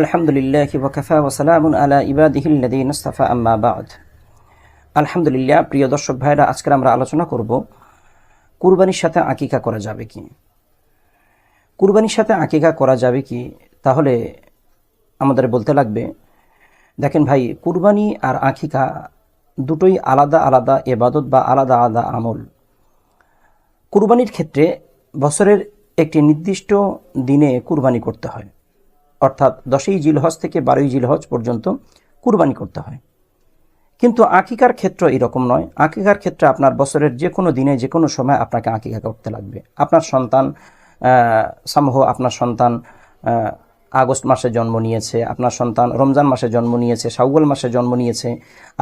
আলহামদুলিল্লাহ ওয়াকাফা ওসালামুন আলা ইবাদিহিল্লাদিন ইস্তাফা আম্মা বাদ। আলহামদুলিল্লাহ, প্রিয় দর্শক ভাইরা আজকে আমরা আলোচনা করব কুরবানির সাথে আকিকা করা যাবে কি? কুরবানির সাথে আকিকা করা যাবে কি? তাহলে আমাদের বলতে লাগবে, দেখেন ভাই, কুরবানি আর আকিকা দুটোই আলাদা আলাদা এবাদত বা আলাদা আলাদা আমল। কুরবানির ক্ষেত্রে বছরের একটি নির্দিষ্ট দিনে কুরবানি করতে হয়। অর্থাৎ দশই জিলহজ থেকে বারোই জিলহজ পর্যন্ত কুরবানি করতে হয়। কিন্তু আকিকার ক্ষেত্র এরকম নয়। আকিকার ক্ষেত্রে আপনার বছরের যে কোনো দিনে যে কোনো সময় আপনাকে আকিকা করতে লাগবে। আপনার সন্তান সামহ আপনার সন্তান আগস্ট মাসে জন্ম নিয়েছে, আপনার সন্তান রমজান মাসে জন্ম নিয়েছে, শাওয়াল মাসে জন্ম নিয়েছে,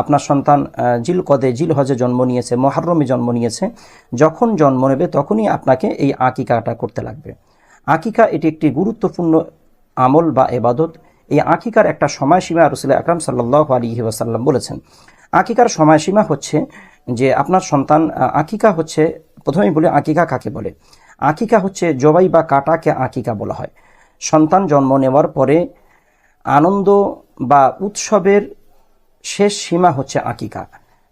আপনার সন্তান জিল কদে জিল হজে জন্ম নিয়েছে, মহারমে জন্ম নিয়েছে, যখন জন্ম নেবে তখনই আপনাকে এই আকিকাটা করতে লাগবে। আকিকা এটি একটি গুরুত্বপূর্ণ আমল বা এবাদত এই আকিকার একটা সময়সীমা রসুল আকরাম সাল্লাহ আলী ওয়াসাল্লাম বলেছেন। আকিকার সময়সীমা হচ্ছে যে আপনার সন্তান আকিকা হচ্ছে, প্রথমেই বলে আকিকা কাকে বলে? আকিকা হচ্ছে জবাই বা কাটাকে আকিকা বলা হয়। সন্তান জন্ম নেওয়ার পরে আনন্দ বা উৎসবের শেষ সীমা হচ্ছে আকিকা।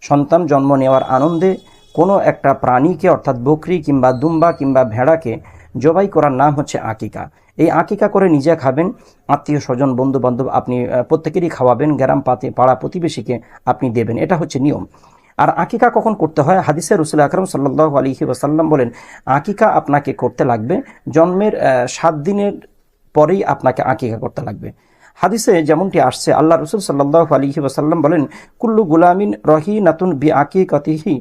সন্তান জন্ম নেওয়ার আনন্দে কোনো একটা প্রাণীকে, অর্থাৎ বকরি কিংবা দুম্বা কিংবা ভেড়াকে জবাই করার নাম হচ্ছে আকিকা। এই আকিকা করে নিজে খাবেন, আত্মীয় স্বজন বন্ধু বান্ধব আপনি প্রত্যেকেরই খাওয়াবেন, গ্রাম পাতে, পাড়া প্রতিবেশীকে আপনি দেবেন। এটা হচ্ছে নিয়ম। আর আকিকা কখন করতে হয়? হাদিসে রসুল আকরম সাল্লাহ আলহি ওসাল্লাম বলেন, আকিকা আপনাকে করতে লাগবে, জন্মের সাত দিনের পরেই আপনাকে আকিকা করতে লাগবে। হাদিসে যেমনটি আসছে, আল্লাহ রসুল সাল্লাহ আলহি ওসাল্লাম বলেন, কুল্লু গুলামিন রহি নাতুন বি আকি কতিহি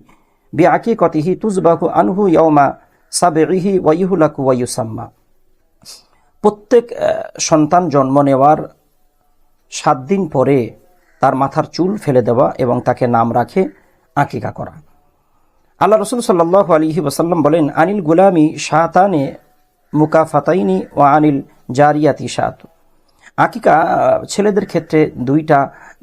বি আকি কতিহি তুজবাহু আনহু ইয়মা সাবেহি ওয়াইহুলাকু ওয়াইউসাম্মা প্রত্যেক সন্তান জন্ম নেওয়ার সাত দিন পরে তার মাথার চুল ফেলে দেওয়া এবং তাকে নাম রাখে আঁকিকা করা। আল্লাহ রসুল সাল্লাহ আলহি ওসাল্লাম বলেন, আনিল গুলামি শাহতানে মুকাফাতাইনি ও আনিল জারিয়াতি সাত আকিকা ছেলেদের ক্ষেত্রে দুইটা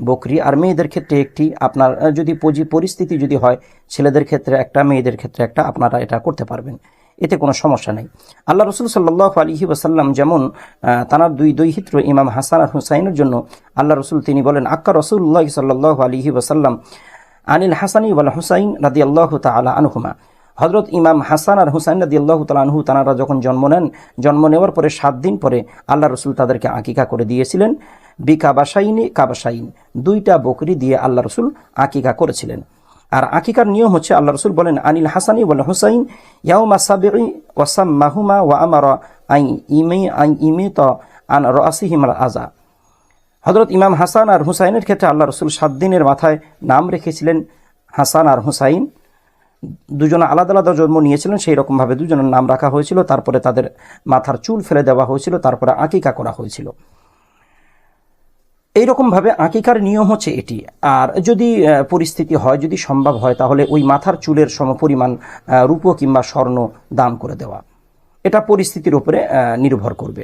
বকরি আর মেয়েদের ক্ষেত্রে একটি। আপনার যদি পুঁজি পরিস্থিতি যদি হয়, ছেলেদের ক্ষেত্রে একটা, মেয়েদের ক্ষেত্রে একটা, আপনারা এটা করতে পারবেন। এতে কোনো সমস্যা নেই। আল্লাহ রসুল সাল্লাহ আলহি ওসাল্লাম যেমন তানার দুই দৈহিত্র ইমাম হাসান আর হুসাইনের জন্য, আল্লাহ রসুল তিনি বলেন, আক্কা রসুল্লাহ সাল্লাহ আলহি ওসাল্লাম আনিল হাসানি ওয়াল হুসাইন রাদি আল্লাহ তালা আনহুমা। হজরত ইমাম হাসান আর হুসাইন রাদি আল্লাহ তালানহু তানারা যখন জন্ম নেন, জন্ম নেওয়ার পরে সাত দিন পরে আল্লাহ রসুল তাদেরকে আকিকা করে দিয়েছিলেন। বি কাবাসাইনি কাবাসাইন দুইটা বকরি দিয়ে আল্লাহ রসুল আকিকা করেছিলেন। আর আকিকার নিয়ম হচ্ছে আল্লাহ রসুল বলেন, আনিল হাসানি ওয়াল হুসাইন ইয়াউমা সাবিঈ ওয়াসাম মাহুমা ওয়া আমারা আই ইমি আই ইমে ত আন রাসিহিমাল আজা হজরত ইমাম হাসান আর হুসাইনের ক্ষেত্রে আল্লাহ রসুল সাত দিনের মাথায় নাম রেখেছিলেন হাসান আর হুসাইন। দুজন আলাদা আলাদা জন্ম নিয়েছিলেন, সেই রকমভাবে দুজনের নাম রাখা হয়েছিল। তারপরে তাদের মাথার চুল ফেলে দেওয়া হয়েছিল, তারপরে আকিকা করা হয়েছিল। এইরকমভাবে আকিকার নিয়ম হচ্ছে এটি। আর যদি পরিস্থিতি হয়, যদি সম্ভব হয়, তাহলে ওই মাথার চুলের সমপরিমাণ রূপো কিংবা স্বর্ণ দান করে দেওয়া। এটা পরিস্থিতির উপরে নির্ভর করবে।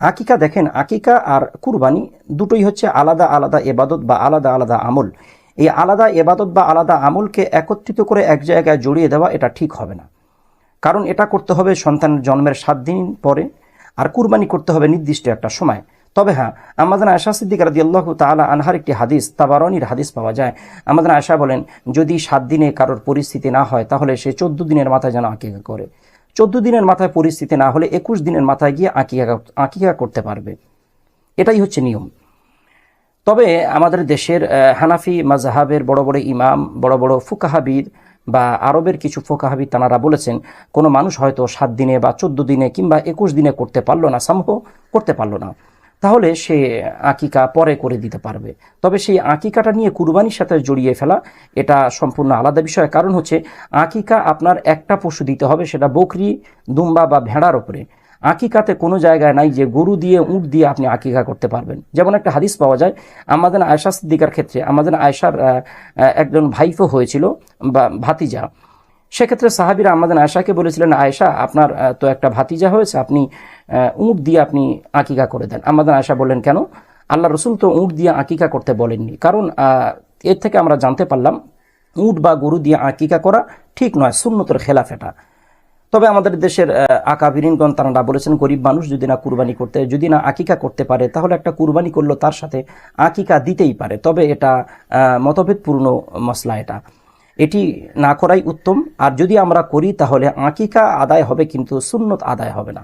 আকিকা দেখেন, আকিকা আর কুরবানি দুটোই হচ্ছে আলাদা আলাদা এবাদত বা আলাদা আলাদা আমল। এই আলাদা এবাদত বা আলাদা আমলকে একত্রিত করে এক জায়গায় জড়িয়ে দেওয়া এটা ঠিক হবে না। কারণ এটা করতে হবে সন্তানের জন্মের সাত দিন পরে, আর কুরবানি করতে হবে নির্দিষ্ট একটা সময়। তবে হ্যাঁ আমাদের আয়সা সিদ্দিক রাদি আল্লাহ তালা আনহার একটি হাদিস, তাবারনির হাদিস পাওয়া যায়। আমাদের আয়সা বলেন, যদি সাত দিনে কারোর পরিস্থিতি না হয়, তাহলে সে চোদ্দ দিনের মাথায় যেন আকিকা করে। চোদ্দ দিনের মাথায় পরিস্থিতি না হলে একুশ দিনের মাথায় গিয়ে আকিকা আকিকা করতে পারবে। এটাই হচ্ছে নিয়ম। তবে আমাদের দেশের হানাফি মাজহাবের বড় বড় ইমাম, বড় বড় ফুকাহাবিদ বা আরবের কিছু ফোকাহাবিদ তানারা বলেছেন, কোনো মানুষ হয়তো সাত দিনে বা চোদ্দ দিনে কিংবা একুশ দিনে করতে পারল না, সামহ করতে পারল না। তাহলে সে আকিকা পরে করে দিতে পারবে। তবে সেই আকিকাটা নিয়ে কুরবানির সাথে জড়িয়ে ফেলা, এটা সম্পূর্ণ আলাদা বিষয়। কারণ হচ্ছে, আকিকা আপনার একটা পশু দিতে হবে সেটা বকরি, দুম্বা বা ভেড়ার ওপরে আকিকাতে কোনো জায়গায় নাই যে গরু দিয়ে, উঁট দিয়ে আপনি আকিকা করতে পারবেন। যেমন একটা হাদিস পাওয়া যায়, আমাদের আয়সা সিদ্দিকার ক্ষেত্রে, আমাদের আয়সার একজন ভাইফো হয়েছিল, বা ভাতিজা। সেক্ষেত্রে সাহাবিরা আমাদের আয়সাকে বলেছিলেন আয়সা আপনার তো একটা ভাতিজা হয়েছে, আপনি উঁট দিয়ে আপনি আকিকা করে দেন। আমাদের আয়সা বললেন, কেন? আল্লাহ রসুল তো উঁট দিয়ে আকিকা করতে বলেননি। কারণ এর থেকে আমরা জানতে পারলাম, উঁট বা গরু দিয়ে আকিকা করা ঠিক নয়, সুন্নতের খেলাফ এটা তবে আমাদের দেশের আকাবিরিনগণ তারা বলেছেন গরিব মানুষ যদি না কুরবানি করতে, যদি না আকিকা করতে পারে, তাহলে একটা কুরবানি করল তার সাথে আকিকা দিতেই পারে। তবে এটা মতভেদপূর্ণ মশলা এটা। এটি না করাই উত্তম। আর যদি আমরা করি, তাহলে আকিকা আদায় হবে, কিন্তু সুন্নত আদায় হবে না।